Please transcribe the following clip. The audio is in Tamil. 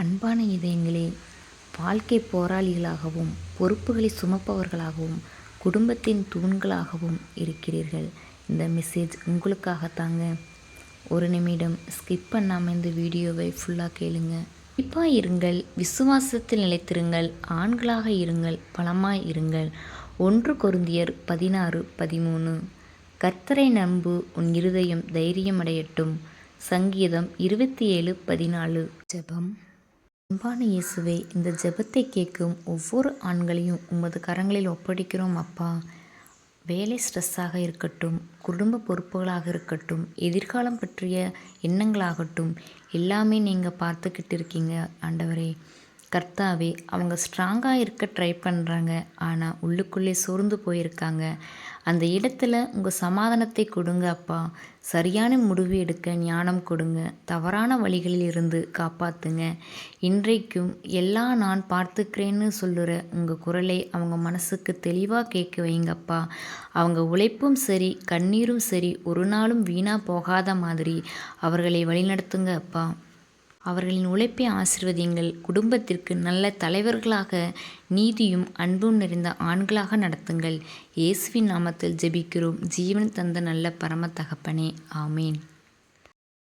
அன்பான இதயங்களே வாழ்க்கை போராளிகளாகவும் பொறுப்புகளை சுமப்பவர்களாகவும் குடும்பத்தின் தூண்களாகவும் இருக்கிறீர்கள். இந்த மெசேஜ் உங்களுக்காகத்தாங்க. ஒரு நிமிடம் ஸ்கிப் பண்ணாமல் இந்த வீடியோவை ஃபுல்லாக கேளுங்க. குறிப்பாக இருங்கள். விசுவாசத்தில் நிலைத்திருங்கள். ஆண்களாக இருங்கள். பலமாய் இருங்கள். ஒன்று கொருந்தியர் பதினாறு பதிமூணு. கர்த்தரை நம்பு உன் இருதயம் தைரியமடையட்டும். சங்கீதம் இருபத்தி ஏழு பதினாலு. ஜெபம். அன்பான இயேசுவே இந்த ஜெபத்தை கேட்கும் ஒவ்வொரு ஆண்களையும் உமது கரங்களில் ஒப்படைக்கிறோம் அப்பா. வேலை ஸ்ட்ரெஸ்ஸாக இருக்கட்டும் குடும்ப பொறுப்புகளாக இருக்கட்டும் எதிர்காலம் பற்றிய எண்ணங்களாகட்டும் எல்லாமே நீங்கள் பார்த்துக்கிட்டு இருக்கீங்க ஆண்டவரே. கர்த்தாவே அவங்க ஸ்ட்ராங்காக இருக்க ட்ரை பண்ணுறாங்க ஆனால் உள்ளுக்குள்ளே சோர்ந்து போயிருக்காங்க. அந்த இடத்துல உங்கள் சமாதானத்தை கொடுங்க அப்பா. சரியான முடிவு எடுக்க ஞானம் கொடுங்க. தவறான வழிகளில் இருந்து காப்பாற்றுங்க இன்றைக்கும் எல்லாம் நான் பார்த்துக்கிறேன்னு சொல்லுற உங்கள் குரலை அவங்க மனசுக்கு தெளிவாக கேட்க வைங்கப்பா அவங்க உழைப்பும் சரி கண்ணீரும் சரி ஒரு நாளும் வீணாக போகாத மாதிரி அவர்களை வழிநடத்துங்க அப்பா. அவர்களின் உழைப்பை ஆசிர்வதியுங்கள். குடும்பத்திற்கு நல்ல தலைவர்களாக நீதியும் அன்பும் நிறைந்த ஆண்களாக நடத்துங்கள். இயேசுவின் நாமத்தில் ஜெபிக்கிறோம். ஜீவன் தந்த நல்ல பரம தகப்பனே. ஆமேன்.